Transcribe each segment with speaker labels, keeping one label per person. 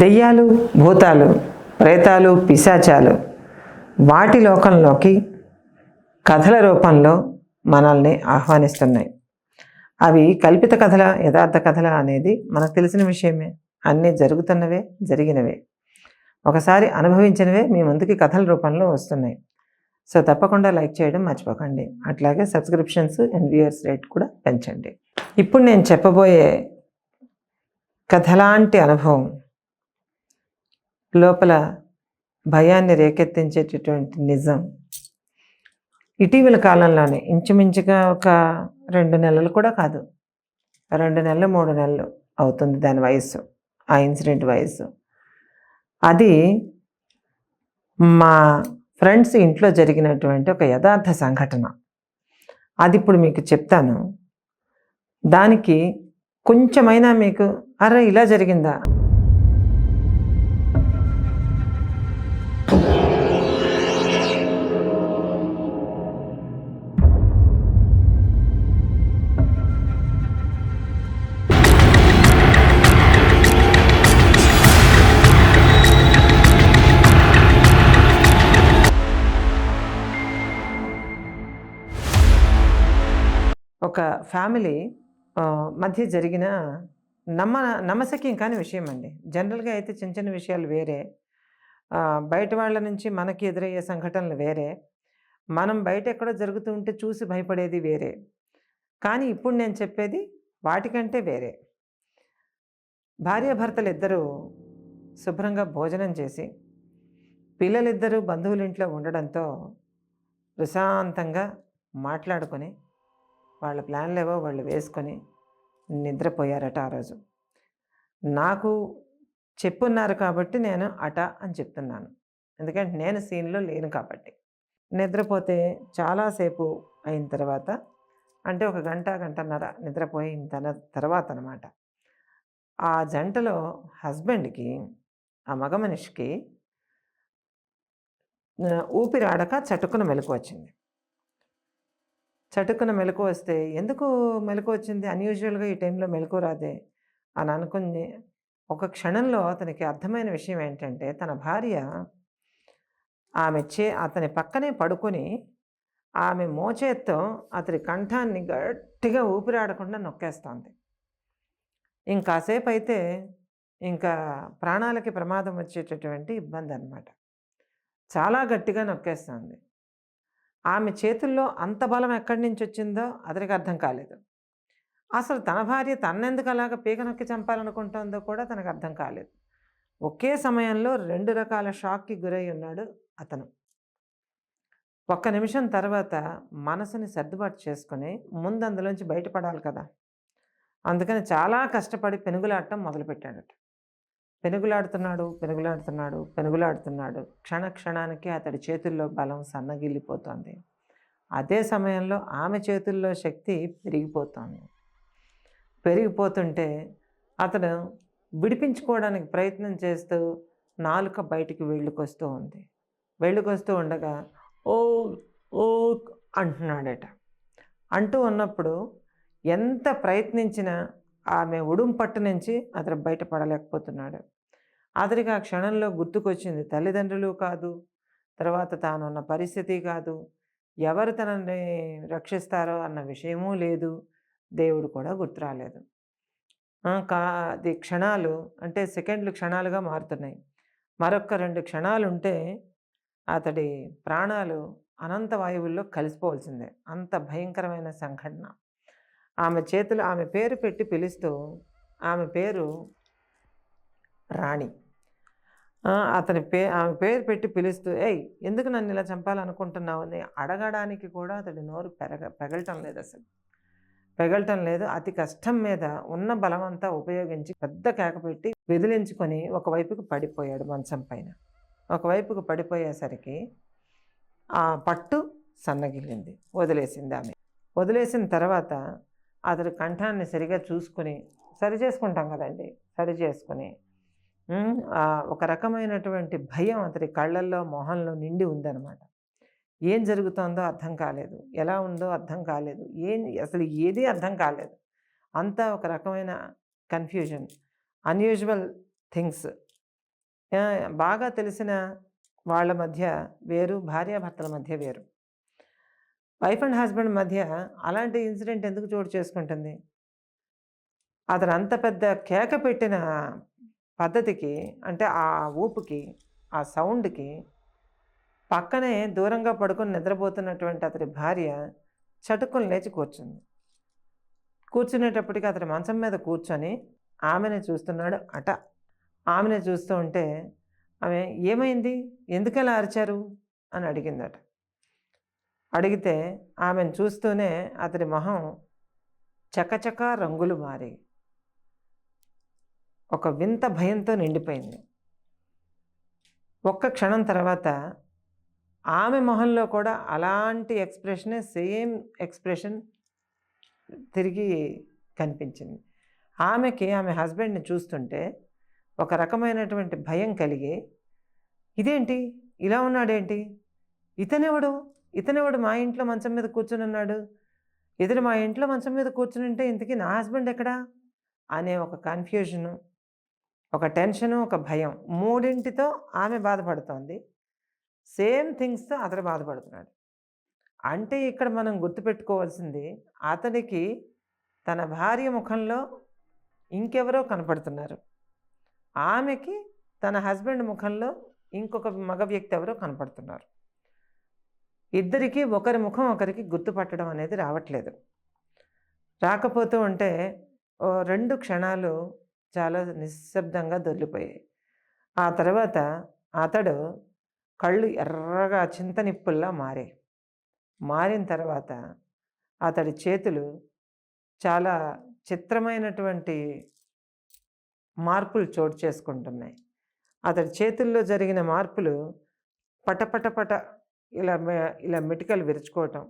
Speaker 1: దెయ్యాలు భూతాలు ప్రేతాలు పిశాచాలు వాటి లోకంలోకి కథల రూపంలో మనల్ని ఆహ్వానిస్తున్నాయి. అవి కల్పిత కథల యథార్థ కథల అనేది మనకు తెలిసిన విషయమే. అన్నీ జరుగుతున్నవే జరిగినవే. ఒకసారి అనుభవించినవే మీ ముందుకి కథల రూపంలో వస్తున్నాయి. సో తప్పకుండా లైక్ చేయడం మర్చిపోకండి. అట్లాగే సబ్స్క్రిప్షన్స్ అండ్ వ్యూయర్స్ రేట్ కూడా పెంచండి. ఇప్పుడు నేను చెప్పబోయే కథలాంటి అనుభవం లోపల భయాన్ని రేకెత్తించేటటువంటి నిజం. ఇటీవల కాలంలోనే ఇంచుమించుగా ఒక రెండు నెలలు కూడా కాదు. రెండు నెలలు మూడు నెలలు అవుతుంది దాని వయసు ఆ ఇన్సిడెంట్ వయసు అది మా ఫ్రెండ్స్ ఇంట్లో జరిగినటువంటి ఒక యథార్థ సంఘటన. అది ఇప్పుడు మీకు చెప్తాను. దానికి కొంచెమైనా మీకు అరే ఇలా జరిగిందా? ఒక ఫ్యామిలీ మధ్య జరిగిన నమ్మ నమ్మశక్యం కాని విషయం అండి జనరల్గా అయితే చిన్న చిన్న విషయాలు వేరే. బయట వాళ్ళ నుంచి మనకి ఎదురయ్యే సంఘటనలు వేరే. మనం బయట ఎక్కడో జరుగుతూ ఉంటే చూసి భయపడేది వేరే. కానీ ఇప్పుడు నేను చెప్పేది వాటికంటే వేరే. భార్యాభర్తలు ఇద్దరూ శుభ్రంగా భోజనం చేసి పిల్లలిద్దరూ బంధువుల ఇంట్లో ఉండడంతో ప్రశాంతంగా మాట్లాడుకొని వాళ్ళ ప్లాన్లు ఏవో వాళ్ళు వేసుకొని నిద్రపోయారట ఆ రోజు. నాకు చెప్పున్నారు కాబట్టి నేను అట అని చెప్తున్నాను. ఎందుకంటే నేను సీన్లో లేను కాబట్టి. నిద్రపోతే చాలాసేపు అయిన తర్వాత అంటే ఒక గంట గంటన్నర నిద్రపోయిన తన తర్వాత అనమాట ఆ జంటలో హస్బెండ్కి ఆ మగ మనిషికి ఊపిరాడక చటుకున మెలకు వచ్చింది. చటుకున మెలకు వస్తే ఎందుకు మెలకు వచ్చింది? అన్యూజువల్గా ఈ టైంలో మెలకు రాదే అని అనుకుని ఒక క్షణంలో అతనికి అర్థమైన విషయం ఏంటంటే తన భార్య ఆమె చే అతని పక్కనే పడుకొని ఆమె మోచేత్తో అతని కంఠాన్ని గట్టిగా ఊపిరాడకుండా నొక్కేస్తోంది. ఇంకాసేపు అయితే ఇంకా ప్రాణాలకి ప్రమాదం వచ్చేటటువంటి ఇబ్బంది అనమాట చాలా గట్టిగా నొక్కేస్తుంది. ఆమె చేతుల్లో అంత బలం ఎక్కడి నుంచి వచ్చిందో అతనికి అర్థం కాలేదు. అసలు తన భార్య తన్నెందుకు అలాగ పీక నొక్కి చంపాలనుకుంటుందో కూడా తనకు అర్థం కాలేదు. ఒకే సమయంలో రెండు రకాల షాక్కి గురై ఉన్నాడు అతను. ఒక్క నిమిషం తర్వాత మనసుని సర్దుబాటు చేసుకుని ముందు అందులోంచి బయటపడాలి కదా! అందుకని చాలా కష్టపడి పెనుగులాడటం మొదలుపెట్టాడట. పెనుగులాడుతున్నాడు పెనుగులాడుతున్నాడు పెనుగులాడుతున్నాడు. క్షణ క్షణానికి అతడి చేతుల్లో బలం సన్నగిల్లిపోతోంది. అదే సమయంలో ఆమె చేతుల్లో శక్తి పెరిగిపోతోంది. పెరిగిపోతుంటే అతను విడిపించుకోవడానికి ప్రయత్నం చేస్తూ నాలుక బయటికి వెళ్ళుకొస్తూ ఉంది. వెళ్ళుకొస్తూ ఉండగా ఓ ఓ అంటున్నాడట. అంటూ ఉన్నప్పుడు ఎంత ప్రయత్నించినా ఆమె ఉడుం పట్టు నుంచి అతను బయటపడలేకపోతున్నాడు. అతనికి ఆ క్షణంలో గుర్తుకొచ్చింది తల్లిదండ్రులు కాదు తర్వాత తానున్న పరిస్థితి కాదు ఎవరు తనని రక్షిస్తారో అన్న విషయమూ లేదు దేవుడు కూడా గుర్తు రాలేదు కా అది క్షణాలు అంటే సెకండ్లు క్షణాలుగా మారుతున్నాయి. మరొక రెండు క్షణాలు ఉంటే అతడి ప్రాణాలు అనంత వాయువుల్లో కలిసిపోవాల్సిందే. అంత భయంకరమైన సంఘటన. ఆమె చేతులు ఆమె పేరు పెట్టి పిలుస్తూ ఆమె పేరు రాణి. అతని పే ఆమె పేరు పెట్టి పిలుస్తూ ఏయ్! ఎందుకు నన్ను ఇలా చంపాలనుకుంటున్నావు? అని అడగడానికి కూడా అతడి నోరు పెరగ పెగలటం లేదు అసలు. పెగలటం లేదు. అతి కష్టం మీద ఉన్న బలమంతా ఉపయోగించి పెద్ద కేక పెట్టి విదిలించుకొని ఒకవైపుకు పడిపోయాడు మంచం పైన. ఒకవైపుకు పడిపోయేసరికి ఆ పట్టు సన్నగిల్లింది. వదిలేసింది ఆమె. వదిలేసిన తర్వాత అతడు కంఠాన్ని సరిగా చూసుకుని సరి చేసుకుంటాం కదండి సరి చేసుకుని. ఒక రకమైనటువంటి భయం అతడి కళ్ళల్లో మొహంలో నిండి ఉందన్నమాట. ఏం జరుగుతోందో అర్థం కాలేదు. ఎలా ఉందో అర్థం కాలేదు. ఏం అసలు ఏదీ అర్థం కాలేదు. అంతా ఒక రకమైన కన్ఫ్యూజన్. Unusual things. బాగా తెలిసిన వాళ్ళ మధ్య వేరు, భార్యాభర్తల మధ్య వేరు. వైఫ్ అండ్ హస్బెండ్ మధ్య అలాంటి ఇన్సిడెంట్ ఎందుకు చోటు చేసుకుంటుంది? అతను అంత పెద్ద కేక పెట్టిన పద్ధతికి అంటే ఆ ఊపుకి, ఆ సౌండ్‌కి పక్కనే దూరంగా పడుకొని నిద్రపోతున్నటువంటి అతడి భార్య చటుకుని లేచి కూర్చుంది. కూర్చునేటప్పటికి అతడి మంచం మీద కూర్చొని ఆమెనే చూస్తున్నాడు అట. ఆమెనే చూస్తూ ఉంటే ఆమె "ఏమైంది? ఎందుకలా అరిచారు?" అని అడిగిందట. అడిగితే ఆమెను చూస్తూనే అతడి మొహం చకచకా రంగులు మారి ఒక వింత భయంతో నిండిపోయింది. ఒక్క క్షణం తర్వాత ఆమె మొహంలో కూడా అలాంటి ఎక్స్‌ప్రెషనే సేమ్ ఎక్స్‌ప్రెషన్ తిరిగి కనిపించింది. ఆమెకి ఆమె హస్బెండ్‌ని చూస్తుంటే ఒక రకమైనటువంటి భయం కలిగి, ఇదేంటి? ఇలా ఉన్నాడేంటి? ఇతనెవడు? ఇతనెవడు మా ఇంట్లో మంచం మీద కూర్చొనున్నాడు? ఎదురు మా ఇంట్లో మంచం మీద కూర్చొనుంటే ఇంతకీ నా హస్బెండ్ ఎక్కడ? అనే ఒక కన్‌ఫ్యూజను, ఒక టెన్షను, ఒక భయం మూడింటితో ఆమె బాధపడుతోంది. సేమ్ థింగ్స్‌తో అతడు బాధపడుతున్నాడు. అంటే ఇక్కడ మనం గుర్తుపెట్టుకోవాల్సింది అతడికి తన భార్య ముఖంలో ఇంకెవరో కనపడుతున్నారు. ఆమెకి తన హస్బెండ్ ముఖంలో ఇంకొక మగ వ్యక్తి ఎవరో కనపడుతున్నారు. ఇద్దరికీ ఒకరి ముఖం ఒకరికి గుర్తుపట్టడం అనేది రావట్లేదు. రాకపోతూ ఉంటే ఓ రెండు క్షణాలు చాలా నిశ్శబ్దంగా దొల్లిపోయాయి ఆ తర్వాత అతడు కళ్ళు ఎర్రగా చింతనిప్పుల్లా మారాయి. మారిన తర్వాత అతడి చేతులు చాలా చిత్రమైనటువంటి మార్పులు చోటు చేసుకుంటున్నాయి. అతడి చేతుల్లో జరిగిన మార్పులు పటపట పట ఇలా ఇలా మెటికలు విరుచుకోవటం,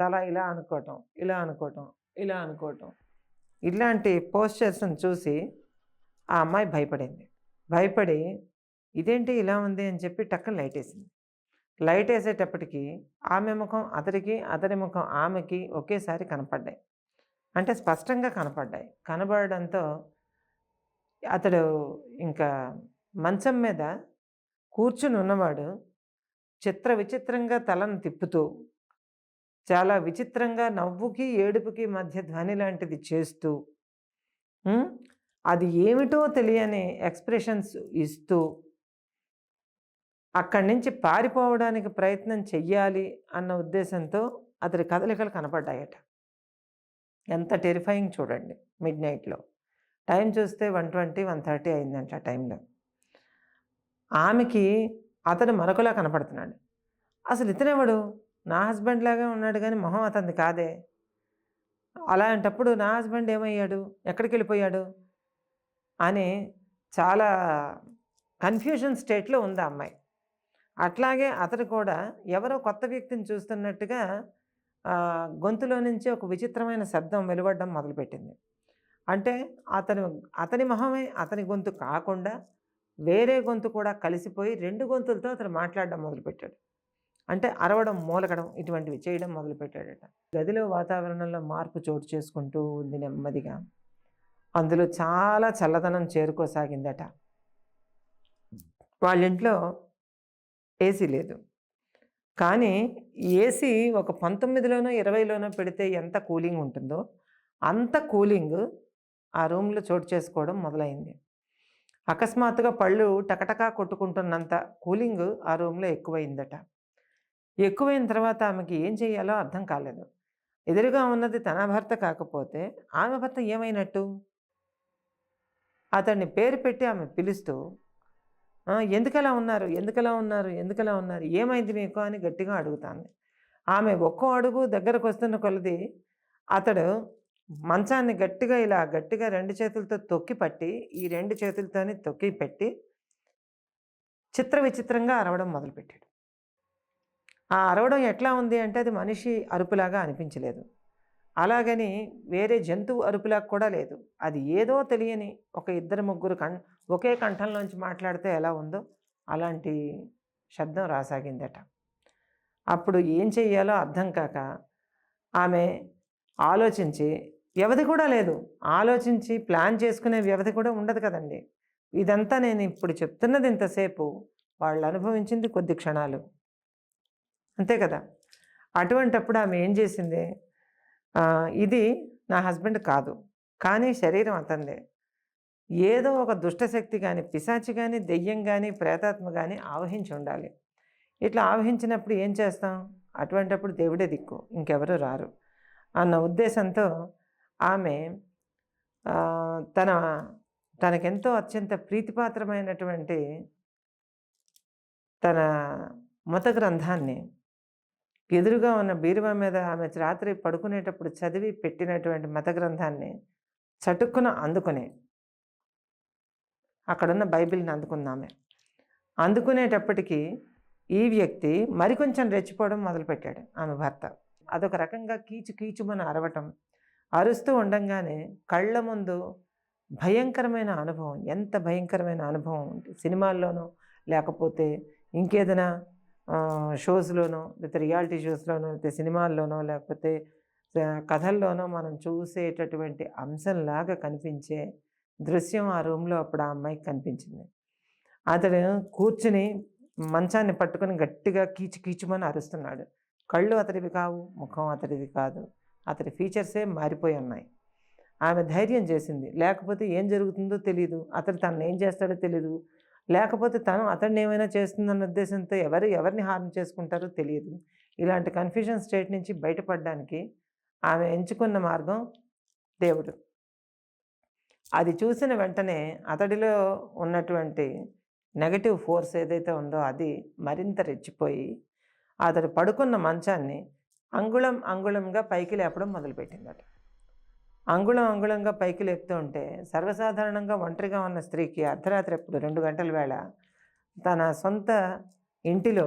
Speaker 1: తల ఇలా అనుకోవటం, ఇలా అనుకోవటం, ఇలా అనుకోవటం. ఇలాంటి పోస్చర్స్‌ని చూసి ఆ అమ్మాయి భయపడింది. భయపడి ఇదేంటి ఇలా ఉంది అని చెప్పి టక్కన లైట్ వేసింది లైట్ వేసేటప్పటికి ఆమె ముఖం అతడికి, అతడి ముఖం ఆమెకి ఒకేసారి కనపడ్డాయి. అంటే స్పష్టంగా కనపడ్డాయి. కనబడడంతో అతడు ఇంకా మంచం మీద కూర్చుని ఉన్నవాడు చిత్ర విచిత్రంగా తలను తిప్పుతూ, చాలా విచిత్రంగా నవ్వుకి, ఏడుపుకి మధ్య ధ్వని లాంటిది చేస్తూ, అది ఏమిటో తెలియని ఎక్స్‌ప్రెషన్స్ ఇస్తూ అక్కడి నుంచి పారిపోవడానికి ప్రయత్నం చెయ్యాలి అన్న ఉద్దేశంతో అతడి కదలికలు కనపడ్డాయట. ఎంత టెరిఫైయింగ్ చూడండి మిడ్ నైట్లో టైం చూస్తే 1:20, 1:30 అయిందంట ఆ టైంలో. ఆమెకి అతడు మరొకలా కనపడుతున్నాడు. అసలు ఇతనెవడు? నా హస్బెండ్ లాగే ఉన్నాడు కానీ మొహం అతనిది కాదే. అలాంటప్పుడు నా హస్బెండ్ ఏమయ్యాడు? ఎక్కడికి వెళ్ళిపోయాడు అని చాలా కన్‌ఫ్యూజన్ స్టేట్‌లో ఉంది ఆ అమ్మాయి. అట్లాగే అతడు కూడా ఎవరో కొత్త వ్యక్తిని చూస్తున్నట్టుగా గొంతులో నుంచి ఒక విచిత్రమైన శబ్దం వెలువడడం మొదలుపెట్టింది. అంటే అతను అతని మొహమే అతని గొంతు కాకుండా వేరే గొంతు కూడా కలిసిపోయి రెండు గొంతులతో అతను మాట్లాడడం మొదలుపెట్టాడు. అంటే అరవడం, మూలకడం ఇటువంటివి చేయడం మొదలుపెట్టాడట. గదిలో వాతావరణంలో మార్పు చోటు చేసుకుంటూ ఉంది నెమ్మదిగా. అందులో చాలా చల్లదనం చేరుకోసాగిందట. వాళ్ళింట్లో ఏసీ లేదు. కానీ ఏసీ ఒక 19లోనో, 20లోనో పెడితే ఎంత కూలింగ్ ఉంటుందో అంత కూలింగ్ ఆ రూమ్‌లో చోటు చేసుకోవడం మొదలైంది. అకస్మాత్తుగా పళ్ళు టకటకా కొట్టుకుంటున్నంత కూలింగ్ ఆ రూమ్‌లో ఎక్కువైందట ఎక్కువైన తర్వాత ఆమెకి ఏం చేయాలో అర్థం కాలేదు. ఎదురుగా ఉన్నది తన భర్త కాకపోతే ఆమె భర్త ఏమైనట్టు? అతన్ని పేరు పెట్టి ఆమె పిలుస్తూ ఎందుకలా ఉన్నారు? ఎందుకలా ఉన్నారు? ఎందుకలా ఉన్నారు? ఏమైంది మీకు? అని గట్టిగా అడుగుతాను ఆమె ఒక్కో అడుగు దగ్గరకు వస్తున్న కొలది అతడు మంచాన్ని గట్టిగా ఇలా గట్టిగా రెండు చేతులతో తొక్కి పట్టి, ఈ రెండు చేతులతోని తొక్కి పెట్టి చిత్ర విచిత్రంగా అరవడం మొదలుపెట్టాడు. ఆ అరవడం ఎట్లా ఉంది అంటే అది మనిషి అరుపులాగా అనిపించలేదు. అలాగని వేరే జంతువు అరుపులాగా కూడా లేదు. అది ఏదో తెలియని ఒక ఇద్దరు ముగ్గురు కం ఒకే కంఠంలోంచి మాట్లాడితే ఎలా ఉందో అలాంటి శబ్దం రాసాగిందట. అప్పుడు ఏం చెయ్యాలో అర్థం కాక ఆమె ఆలోచించి వ్యవధి కూడా లేదు. ఆలోచించి ప్లాన్ చేసుకునే వ్యవధి కూడా ఉండదు కదండీ! ఇదంతా నేను ఇప్పుడు చెప్తున్నది ఇంతసేపు వాళ్ళు అనుభవించింది కొద్ది క్షణాలు అంతే కదా అటువంటప్పుడు ఆమె ఏం చేసింది ఇది నా హస్బెండ్ కాదు కానీ శరీరం అతందే ఏదో ఒక దుష్టశక్తి కానీ పిశాచి కానీ దెయ్యం కానీ ప్రేతాత్మ కానీ ఆవహించి ఉండాలి. ఇట్లా ఆవహించినప్పుడు ఏం చేస్తాం? అటువంటప్పుడు దేవుడే దిక్కు ఇంకెవరు రారు. అన్న ఉద్దేశంతో ఆమె తన తనకెంతో అత్యంత ప్రీతిపాత్రమైనటువంటి తన మత గ్రంథాన్ని ఎదురుగా ఉన్న బీరువా మీద ఆమె రాత్రి పడుకునేటప్పుడు చదివి పెట్టినటువంటి మత గ్రంథాన్ని చటుక్కున అందుకునే అక్కడున్న బైబిల్ని అందుకుందామె. అందుకునేటప్పటికీ ఈ వ్యక్తి మరికొంచెం రెచ్చిపోవడం మొదలుపెట్టాడు ఆమె భర్త. అదొక రకంగా కీచు కీచుమని అరవటం అరుస్తూ ఉండంగానే కళ్ళ ముందు భయంకరమైన అనుభవం ఎంత భయంకరమైన అనుభవం అంటే సినిమాల్లోనో లేకపోతే ఇంకేదైనా షోస్లోనో లేకపోతే రియాలిటీ షోస్లోనో లేకపోతే సినిమాల్లోనో లేకపోతే కథల్లోనో మనం చూసేటటువంటి అంశంలాగా కనిపించే దృశ్యం ఆ రూమ్లో అప్పుడు ఆ అమ్మాయికి కనిపించింది. అతడు కూర్చుని మంచాన్ని పట్టుకొని గట్టిగా కీచు కీచుమని అరుస్తున్నాడు. కళ్ళు అతడివి కావు ముఖం అతడిది కాదు. అతడి ఫీచర్సే మారిపోయి ఉన్నాయి. ఆమె ధైర్యం చేసింది. లేకపోతే ఏం జరుగుతుందో తెలియదు అతడు తనని ఏం చేస్తాడో తెలియదు లేకపోతే తను అతడిని ఏమైనా చేస్తుందన్న ఉద్దేశంతో ఎవరు ఎవరిని హార్మ్ చేసుకుంటారో తెలియదు ఇలాంటి కన్ఫ్యూజన్ స్టేట్ నుంచి బయటపడడానికి ఆమె ఎంచుకున్న మార్గం దేవుడు. అది చూసిన వెంటనే అతడిలో ఉన్నటువంటి నెగటివ్ ఫోర్స్ ఏదైతే ఉందో అది మరింత రెచ్చిపోయి అతడు పడుకున్న మంచాన్ని అంగుళం అంగుళంగా పైకి లేపడం మొదలుపెట్టిందట. అంగుళం అంగుళంగా పైకి లేపుతూ ఉంటే సర్వసాధారణంగా ఒంటరిగా ఉన్న స్త్రీకి అర్ధరాత్రి ఎప్పుడు రెండు గంటల వేళ తన సొంత ఇంటిలో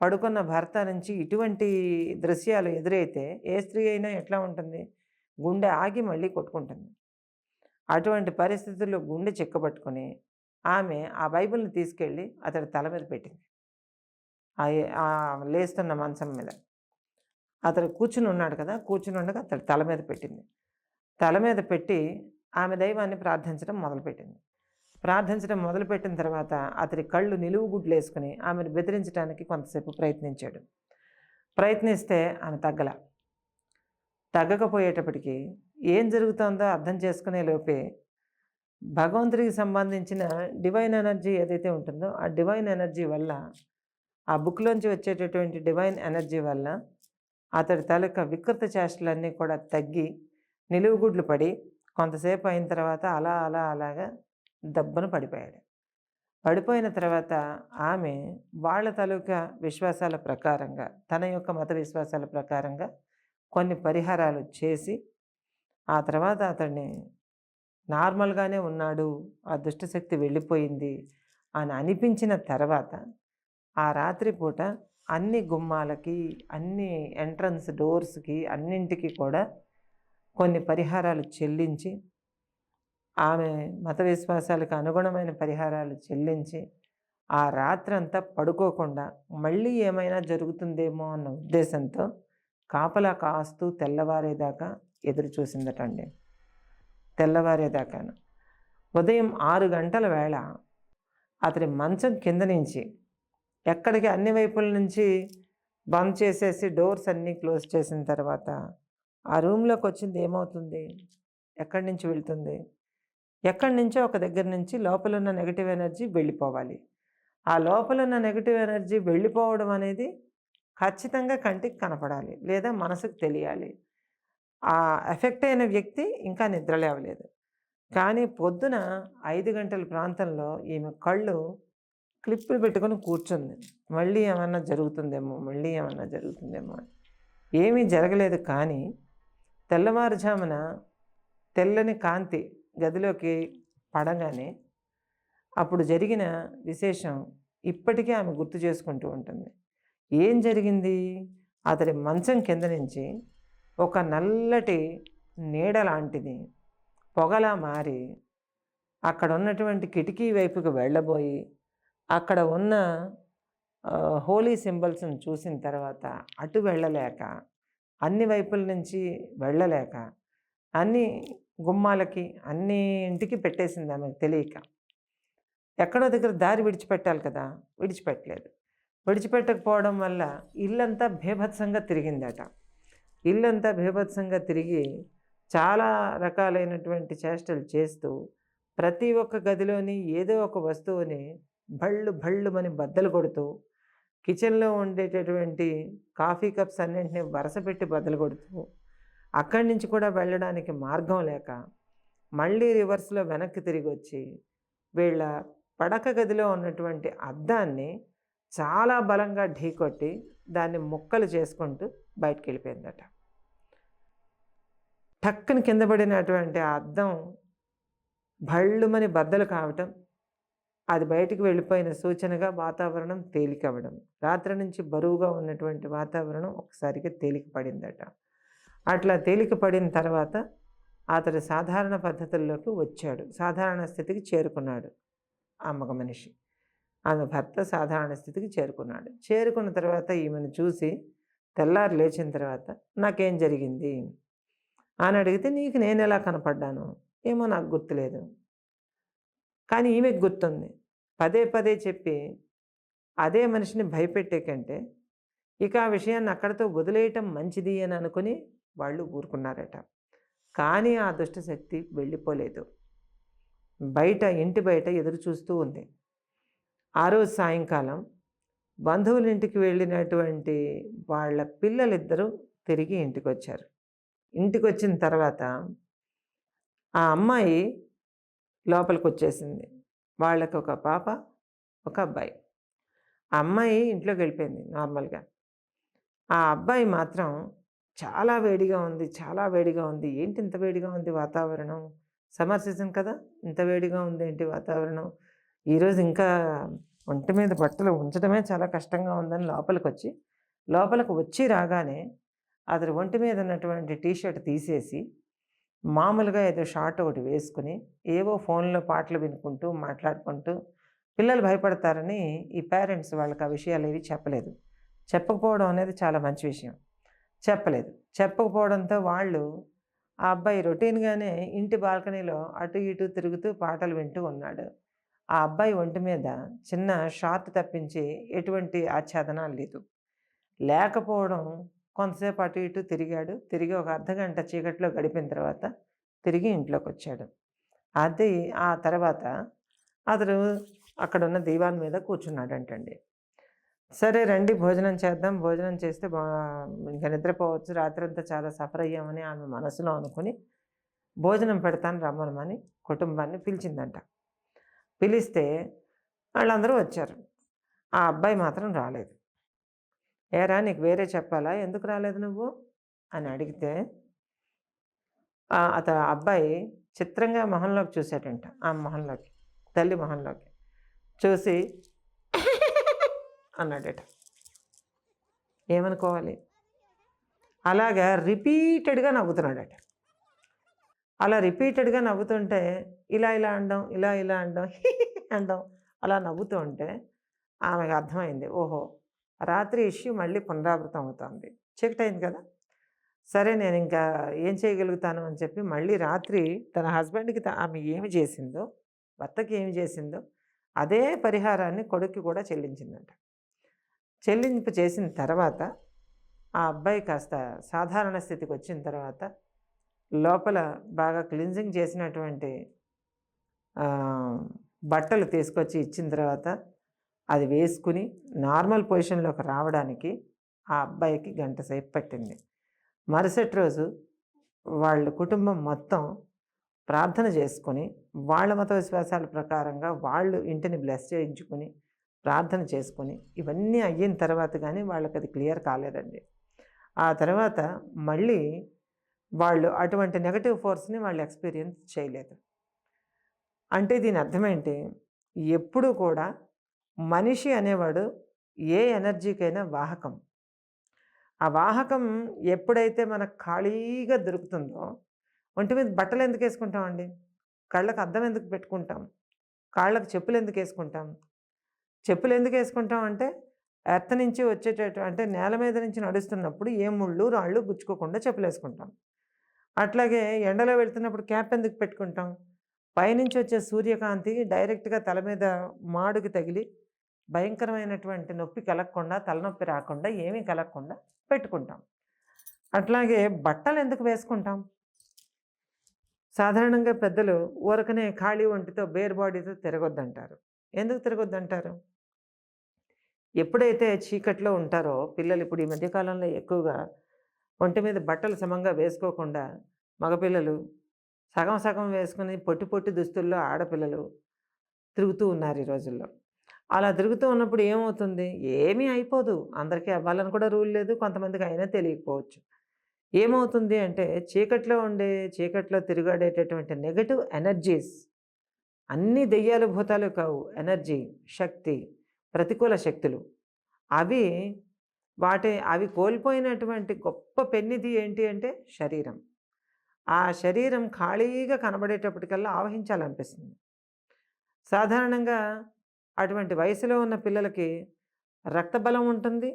Speaker 1: పడుకున్న భర్త నుంచి ఇటువంటి దృశ్యాలు ఎదురైతే ఏ స్త్రీ అయినా ఎట్లా ఉంటుంది? గుండె ఆగి మళ్ళీ కొట్టుకుంటుంది. అటువంటి పరిస్థితుల్లో గుండె చిక్కబట్టుకుని ఆమె ఆ బైబిల్ని తీసుకెళ్ళి అతడి తల మీద పెట్టింది. ఆ లేస్తున్న మంచం మీద. అతడు కూర్చుని ఉన్నాడు కదా కూర్చుని ఉండగా అతడి తల మీద పెట్టింది. తల మీద పెట్టి ఆమె దైవాన్ని ప్రార్థించడం మొదలుపెట్టింది. ప్రార్థించడం మొదలుపెట్టిన తర్వాత అతడి కళ్ళు నిలువు గుడ్లు వేసుకుని ఆమెను బెదిరించడానికి కొంతసేపు ప్రయత్నించాడు. ప్రయత్నిస్తే ఆమె తగ్గల. తగ్గకపోయేటప్పటికీ ఏం జరుగుతుందో అర్థం చేసుకునే లోపే భగవంతుడికి సంబంధించిన డివైన్ ఎనర్జీ ఏదైతే ఉంటుందో ఆ డివైన్ ఎనర్జీ వల్ల ఆ బుక్లోంచి వచ్చేటటువంటి డివైన్ ఎనర్జీ వల్ల అతడి తాలూకా వికృత చేష్టలన్నీ కూడా తగ్గి నిలువుగుడ్లు పడి కొంతసేపు అయిన తర్వాత అలా అలా అలాగా దబ్బను పడిపోయాడు. పడిపోయిన తర్వాత ఆమె వాళ్ళ తాలూకా విశ్వాసాల ప్రకారంగా తన యొక్క మత విశ్వాసాల ప్రకారంగా కొన్ని పరిహారాలు చేసి ఆ తర్వాత అతడిని నార్మల్గానే ఉన్నాడు ఆ దుష్టశక్తి వెళ్ళిపోయింది అని అనిపించిన తర్వాత ఆ రాత్రిపూట అన్ని గుమ్మాలకి అన్ని ఎంట్రన్స్ డోర్స్కి అన్నింటికి కూడా కొన్ని పరిహారాలు చెల్లించి ఆమె మత విశ్వాసాలకు అనుగుణమైన పరిహారాలు చెల్లించి ఆ రాత్రంతా పడుకోకుండా మళ్ళీ ఏమైనా జరుగుతుందేమో అన్న ఉద్దేశంతో కాపలా కాస్తూ తెల్లవారేదాకా ఎదురు చూసిందటండి. తెల్లవారేదాకాను. ఉదయం ఆరు గంటల వేళ అతని మంచం కింద నుంచి ఎక్కడికి అన్ని వైపుల నుంచి బంద్ చేసేసి డోర్స్ అన్నీ క్లోజ్ చేసిన తర్వాత ఆ రూమ్లోకి వచ్చింది ఏమవుతుంది? ఎక్కడి నుంచి వెళ్తుంది? ఎక్కడి నుంచో ఒక దగ్గర నుంచి లోపల ఉన్న నెగిటివ్ ఎనర్జీ వెళ్ళిపోవాలి. ఆ లోపల ఉన్న నెగిటివ్ ఎనర్జీ వెళ్ళిపోవడం అనేది ఖచ్చితంగా కంటికి కనపడాలి లేదా మనసుకు తెలియాలి. ఆ ఎఫెక్ట్ అయిన వ్యక్తి ఇంకా నిద్ర లేవలేదు. కానీ పొద్దున ఐదు గంటల ప్రాంతంలో ఈమె కళ్ళు క్లిప్పులు పెట్టుకొని కూర్చుంది. మళ్ళీ ఏమన్నా జరుగుతుందేమో మళ్ళీ ఏమన్నా జరుగుతుందేమో అని. ఏమీ జరగలేదు కానీ తెల్లవారుజామున తెల్లని కాంతి గదిలోకి పడగానే అప్పుడు జరిగిన విశేషం ఇప్పటికీ ఆమె గుర్తు చేసుకుంటూ ఉంటుంది. ఏం జరిగింది? అతడి మంచం కింద నుంచి ఒక నల్లటి నీడ లాంటిది. పొగలా మారి అక్కడ ఉన్నటువంటి కిటికీ వైపుకి వెళ్ళబోయి అక్కడ ఉన్న హోలీ సింబల్స్ని చూసిన తర్వాత అటు వెళ్ళలేక అన్ని వైపుల నుంచి వెళ్ళలేక అన్ని గుమ్మాలకి అన్ని ఇంటికి పెట్టేసింది ఆమెకు తెలియక. ఎక్కడో దగ్గర దారి విడిచిపెట్టాలి కదా విడిచిపెట్టలేదు. విడిచిపెట్టకపోవడం వల్ల ఇల్లంతా భీభత్సంగా తిరిగిందట. ఇల్లంతా భీభత్సంగా తిరిగి చాలా రకాలైనటువంటి చేష్టలు చేస్తూ ప్రతి ఒక్క గదిలోని ఏదో ఒక వస్తువుని భళ్ళు భళ్ళుమని బద్దలు కొడుతూ కిచెన్లో ఉండేటటువంటి కాఫీ కప్స్ అన్నింటినీ వరుస పెట్టి బద్దలు కొడుతూ అక్కడి నుంచి కూడా వెళ్ళడానికి మార్గం లేక మళ్ళీ రివర్స్లో వెనక్కి తిరిగి వచ్చి వీళ్ళ పడక గదిలో ఉన్నటువంటి అద్దాన్ని చాలా బలంగా ఢీకొట్టి దాన్ని ముక్కలు చేసుకుంటూ బయటికి వెళ్ళిపోయిందట టక్కుని కింద పడినటువంటి ఆ అద్దం భళ్ళుమని బద్దలు కావటం అది బయటికి వెళ్ళిపోయిన సూచనగా వాతావరణం తేలికవ్వడం రాత్రి నుంచి బరువుగా ఉన్నటువంటి వాతావరణం ఒకసారిగా తేలిక పడిందట అట్లా తేలిక పడిన తర్వాత అతడు సాధారణ పద్ధతుల్లోకి వచ్చాడు. సాధారణ స్థితికి చేరుకున్నాడు ఆ మగ మనిషి. ఆమె భర్త సాధారణ స్థితికి చేరుకున్నాడు. చేరుకున్న తర్వాత ఈమెను చూసి తెల్లారి లేచిన తర్వాత నాకేం జరిగింది? అని అడిగితే నీకు నేను ఎలా కనపడ్డాను? ఏమో నాకు గుర్తులేదు. కానీ ఈమెకు గుర్తుంది. పదే పదే చెప్పి అదే మనిషిని భయపెట్టే కంటే ఇక ఆ విషయాన్ని అక్కడితో వదిలేయటం మంచిది అని అనుకుని వాళ్ళు ఊరుకున్నారట. కానీ ఆ దుష్టశక్తి వెళ్ళిపోలేదు. బయట ఇంటి బయట ఎదురు చూస్తూ ఉంది. ఆ రోజు సాయంకాలం బంధువుల ఇంటికి వెళ్ళినటువంటి వాళ్ళ పిల్లలిద్దరూ తిరిగి ఇంటికి వచ్చారు ఇంటికి వచ్చిన తర్వాత ఆ అమ్మాయి లోపలికి వచ్చేసింది వాళ్ళకి ఒక పాప ఒక అబ్బాయి. ఆ అమ్మాయి ఇంట్లోకి వెళ్ళిపోయింది నార్మల్గా. ఆ అబ్బాయి మాత్రం చాలా వేడిగా ఉంది చాలా వేడిగా ఉంది. ఏంటి ఇంత వేడిగా ఉంది వాతావరణం? సమ్మర్ సీజన్ కదా ఇంత వేడిగా ఉంది ఏంటి వాతావరణం? ఈరోజు ఇంకా ఒంటి మీద బట్టలు ఉంచడమే చాలా కష్టంగా ఉందని లోపలికి వచ్చి లోపలికి వచ్చి రాగానే అతడు ఒంటి మీద ఉన్నటువంటి టీషర్ట్ తీసేసి మామూలుగా ఏదో షార్ట్ ఒకటి వేసుకుని ఏవో ఫోన్లో పాటలు వినుకుంటూ మాట్లాడుకుంటూ పిల్లలు భయపడతారని ఈ పేరెంట్స్ వాళ్ళకి ఆ విషయాలు ఏవి చెప్పలేదు. చెప్పకపోవడం అనేది చాలా మంచి విషయం. చెప్పలేదు. చెప్పకపోవడంతో వాళ్ళు ఆ అబ్బాయి రొటీన్గానే ఇంటి బాల్కనీలో అటు ఇటు తిరుగుతూ పాటలు వింటూ ఉన్నాడు. ఆ అబ్బాయి ఒంటి మీద చిన్న షార్ట్ తప్పించి ఎటువంటి ఆచ్ఛాదన లేదు. లేకపోవడం కొంతసేపు అటు ఇటు తిరిగాడు. తిరిగి ఒక అర్ధగంట చీకట్లో గడిపిన తర్వాత తిరిగి ఇంట్లోకి వచ్చాడు అది ఆ తర్వాత అతడు అక్కడ ఉన్న దీవాన్ మీద కూర్చున్నాడంటండి. సరే రండి భోజనం చేద్దాం. భోజనం చేస్తే ఇంకా నిద్రపోవచ్చు. రాత్రంతా చాలా సఫర్ అయ్యామని ఆమె మనసులో అనుకుని భోజనం పెడతాను రమ్మనమని కుటుంబాన్ని పిలిచిందంట. పిలిస్తే వాళ్ళందరూ వచ్చారు. ఆ అబ్బాయి మాత్రం రాలేదు. ఏరా నీకు వేరే చెప్పాలా? ఎందుకు రాలేదు నువ్వు? అని అడిగితే అత అబ్బాయి చిత్రంగా మొహంలోకి చూసాడంట ఆ మొహంలోకి తల్లి మొహంలోకి చూసి అన్నాడట. ఏమనుకోవాలి? అలాగా రిపీటెడ్గా నవ్వుతున్నాడట. అలా రిపీటెడ్గా నవ్వుతుంటే ఇలా ఇలా అండం ఇలా ఇలా అండం అండం అలా నవ్వుతూ ఉంటే ఆమెకు అర్థమైంది ఓహో రాత్రి ఇష్యూ మళ్ళీ పునరావృతం అవుతుంది. చీకటి అయింది కదా! సరే నేను ఇంకా ఏం చేయగలుగుతాను అని చెప్పి మళ్ళీ రాత్రి తన హస్బెండ్కి ఆమె ఏమి చేసిందో భర్తకి ఏమి చేసిందో అదే పరిహారాన్ని కొడుక్కి కూడా చెల్లించిందంట. చెల్లింపు చేసిన తర్వాత ఆ అబ్బాయి కాస్త సాధారణ స్థితికి వచ్చిన తర్వాత లోపల బాగా క్లిన్జింగ్ చేసినటువంటి బట్టలు తీసుకొచ్చి ఇచ్చిన తర్వాత అది వేసుకుని నార్మల్ పొజిషన్లోకి రావడానికి ఆ అబ్బాయికి గంట సేపు పట్టింది. మరుసటి రోజు వాళ్ళ కుటుంబం మొత్తం ప్రార్థన చేసుకొని వాళ్ళ మత విశ్వాసాల ప్రకారంగా వాళ్ళు ఇంటిని బ్లెస్ చేయించుకొని ప్రార్థన చేసుకొని ఇవన్నీ అయిన తర్వాత కానీ వాళ్ళకి అది క్లియర్ కాలేదండి. ఆ తర్వాత మళ్ళీ వాళ్ళు అటువంటి నెగటివ్ ఫోర్స్ని వాళ్ళు ఎక్స్పీరియన్స్ చేయలేదు. అంటే దీని అర్థం ఏంటి? ఎప్పుడూ కూడా మనిషి అనేవాడు ఏ ఎనర్జీకైనా వాహకం. ఆ వాహకం ఎప్పుడైతే మనకు ఖాళీగా దొరుకుతుందో ఒంటి మీద బట్టలు ఎందుకు వేసుకుంటామండి? కళ్ళకు అద్దం ఎందుకు పెట్టుకుంటాం? కాళ్ళకు చెప్పులు ఎందుకు వేసుకుంటాం? చెప్పులు ఎందుకు వేసుకుంటాం అంటే ఎర్త నుంచి వచ్చేటట్టు అంటే నేల మీద నుంచి నడుస్తున్నప్పుడు ఏ ముళ్ళు రాళ్ళు గుచ్చుకోకుండా చెప్పులు వేసుకుంటాం. అట్లాగే ఎండలో వెళ్తున్నప్పుడు క్యాప్ ఎందుకు పెట్టుకుంటాం పైనుంచి వచ్చే సూర్యకాంతి డైరెక్ట్‌గా తల మీద మాడుకి తగిలి, భయంకరమైనటువంటి నొప్పి కలగకుండా, తలనొప్పి రాకుండా, ఏమీ కలగకుండా పెట్టుకుంటాం. అట్లాగే బట్టలు ఎందుకు వేసుకుంటాం? సాధారణంగా పెద్దలు ఊరకనే ఖాళీ ఒంటితో, బేర్ బాడీతో తిరగొద్దంటారు. ఎందుకు తిరగొద్దంటారు? ఎప్పుడైతే చీకట్లో ఉంటారో పిల్లలు ఇప్పుడు ఈ మధ్యకాలంలో ఎక్కువగా ఒంటి మీద బట్టలు సమంగా వేసుకోకుండా మగపిల్లలు సగం సగం వేసుకుని పొట్టి పొట్టి దుస్తుల్లో ఆడపిల్లలు తిరుగుతూ ఉన్నారు ఈ రోజుల్లో. అలా తిరుగుతూ ఉన్నప్పుడు ఏమవుతుంది? ఏమీ అయిపోదు. అందరికీ అవ్వాలని కూడా రూల్ లేదు. కొంతమందికి అయినా తెలియకపోవచ్చు. ఏమవుతుంది అంటే చీకట్లో ఉండే చీకట్లో తిరుగాడేటటువంటి నెగటివ్ ఎనర్జీస్ అన్ని దెయ్యాలు, భూతాలు కావు. ఎనర్జీ, శక్తి, ప్రతికూల శక్తులు. అవి వాటి అవి కోల్పోయినటువంటి గొప్ప పెన్నిది ఏంటి అంటే శరీరం. ఆ శరీరం ఖాళీగా కనబడేటప్పటికల్లా ఆవహించాలనిపిస్తుంది. సాధారణంగా అటువంటి వయసులో ఉన్న పిల్లలకి రక్తబలం ఉంటుంది.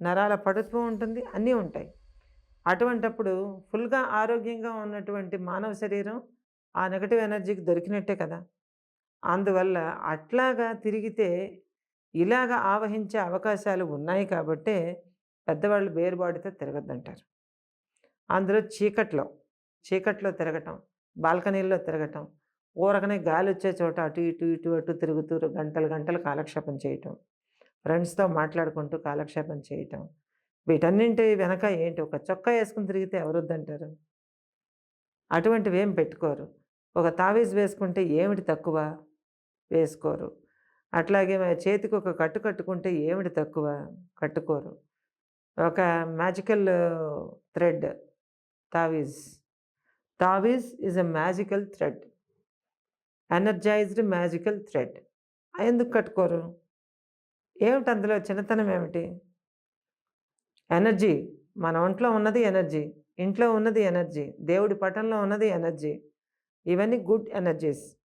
Speaker 1: నరాల పడుత్వం ఉంటుంది. అన్నీ ఉంటాయి. అటువంటప్పుడు ఫుల్‌గా ఆరోగ్యంగా ఉన్నటువంటి మానవ శరీరం ఆ నెగటివ్ ఎనర్జీకి దొరికినట్టే కదా! అందువల్ల అట్లాగా తిరిగితే ఇలాగ ఆవహించే అవకాశాలు ఉన్నాయి కాబట్టే పెద్దవాళ్ళు బేరుబాటుతో తిరగద్దంటారు అందులో చీకట్లో, చీకట్లో తిరగటం, బాల్కనీల్లో తిరగటం, ఊరకనే వచ్చే చోట అటు ఇటు, ఇటు అటు తిరుగుతూ గంటలు గంటలు కాలక్షేపం చేయటం. ఫ్రెండ్స్‌తో మాట్లాడుకుంటూ కాలక్షేపం చేయటం. వీటన్నింటి వెనక ఏంటి ఒక చొక్కా వేసుకుని తిరిగితే ఎవరొద్దంటారు? ఏం పెట్టుకోరు. ఒక తావీజ్ వేసుకుంటే ఏమిటి తక్కువ? వేసుకోరు. అట్లాగే చేతికి ఒక కట్టు కట్టుకుంటే ఏమిటి తక్కువ? కట్టుకోరు. ఒక మ్యాజికల్ థ్రెడ్ తావీజ్. తావీజ్ is a magical thread. Energized magical thread. ఎందుకు కట్టుకోరు? ఏమిటి అందులో చిన్నతనం ఏమిటి? ఎనర్జీ. మన ఒంట్లో ఉన్నది ఎనర్జీ. ఇంట్లో ఉన్నది ఎనర్జీ. దేవుడి పటంలో ఉన్నది ఎనర్జీ. ఇవన్నీ గుడ్ ఎనర్జీస్.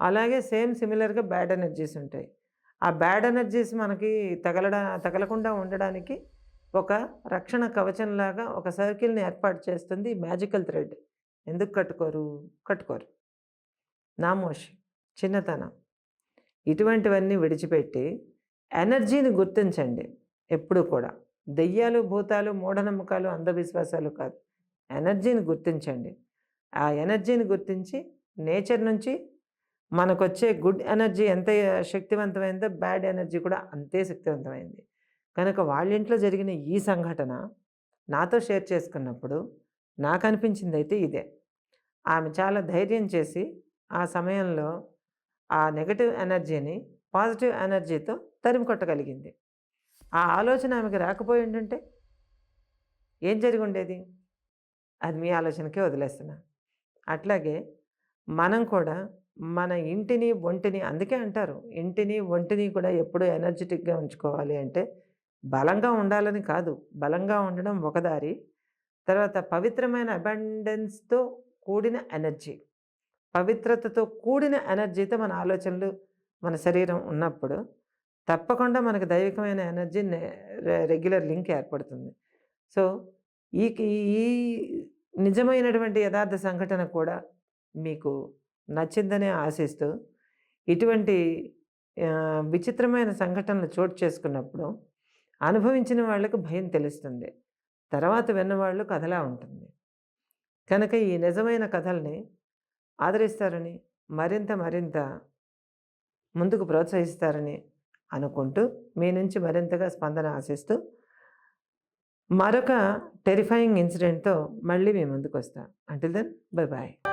Speaker 1: అలాగే సేమ్ సిమిలర్‌గా బ్యాడ్ ఎనర్జీస్ ఉంటాయి. ఆ బ్యాడ్ ఎనర్జీస్ మనకి తగలడా తగలకుండా ఉండడానికి ఒక రక్షణ కవచంలాగా ఒక సర్కిల్‌ని ఏర్పాటు చేస్తుంది మ్యాజికల్ థ్రెడ్. ఎందుకు కట్టుకోరు? కట్టుకోరు. నామోషి. చిన్నతనం. ఇటువంటివన్నీ విడిచిపెట్టి ఎనర్జీని గుర్తించండి ఎప్పుడూ కూడా. దెయ్యాలు, భూతాలు, మూఢనమ్మకాలు, అంధవిశ్వాసాలు కాదు. ఎనర్జీని గుర్తించండి. ఆ ఎనర్జీని గుర్తించి నేచర్ నుంచి మనకొచ్చే గుడ్ ఎనర్జీ ఎంత శక్తివంతమైందో బ్యాడ్ ఎనర్జీ కూడా అంతే శక్తివంతమైంది. కనుక వాళ్ళింట్లో జరిగిన ఈ సంఘటన నాతో షేర్ చేసుకున్నప్పుడు నాకు అనిపించింది అయితే ఇదే. ఆమె చాలా ధైర్యం చేసి ఆ సమయంలో ఆ నెగటివ్ ఎనర్జీని పాజిటివ్ ఎనర్జీతో తరిమికొట్టగలిగింది. ఆ ఆలోచన ఆమెకి ఉంటుంటే ఏం జరిగి ఉండేది అది మీ ఆలోచనకే వదిలేస్తున్నా. అట్లాగే మనం కూడా మన ఇంటిని, ఒంటిని అందుకే అంటారు. ఇంటిని, ఒంటిని కూడా ఎప్పుడూ ఎనర్జిటిక్‌గా ఉంచుకోవాలి అంటే బలంగా ఉండాలని కాదు. బలంగా ఉండడం ఒక దారి. తర్వాత పవిత్రమైన అబండెన్స్‌తో కూడిన ఎనర్జీ. పవిత్రతతో కూడిన ఎనర్జీతో మన ఆలోచనలు, మన శరీరం ఉన్నప్పుడు తప్పకుండా మనకు దైవికమైన ఎనర్జీ రెగ్యులర్ లింక్ ఏర్పడుతుంది. సో, ఈ ఈ నిజమైనటువంటి యథార్థ సంఘటన కూడా మీకు నచ్చిందనే ఆశిస్తూ ఇటువంటి విచిత్రమైన సంఘటనలు చోటు చేసుకున్నప్పుడు అనుభవించిన వాళ్ళకు భయం తెలుస్తుంది. తర్వాత విన్నవాళ్ళు కథలా ఉంటుంది. కనుక ఈ నిజమైన కథల్ని ఆదరిస్తారని, మరింత మరింత ముందుకు ప్రోత్సహిస్తారని అనుకుంటూ మీ నుంచి మరింతగా స్పందన ఆశిస్తూ మరొక టెరిఫైయింగ్ ఇన్సిడెంట్‌తో మళ్ళీ మీ ముందుకొస్తా. Until then bye bye.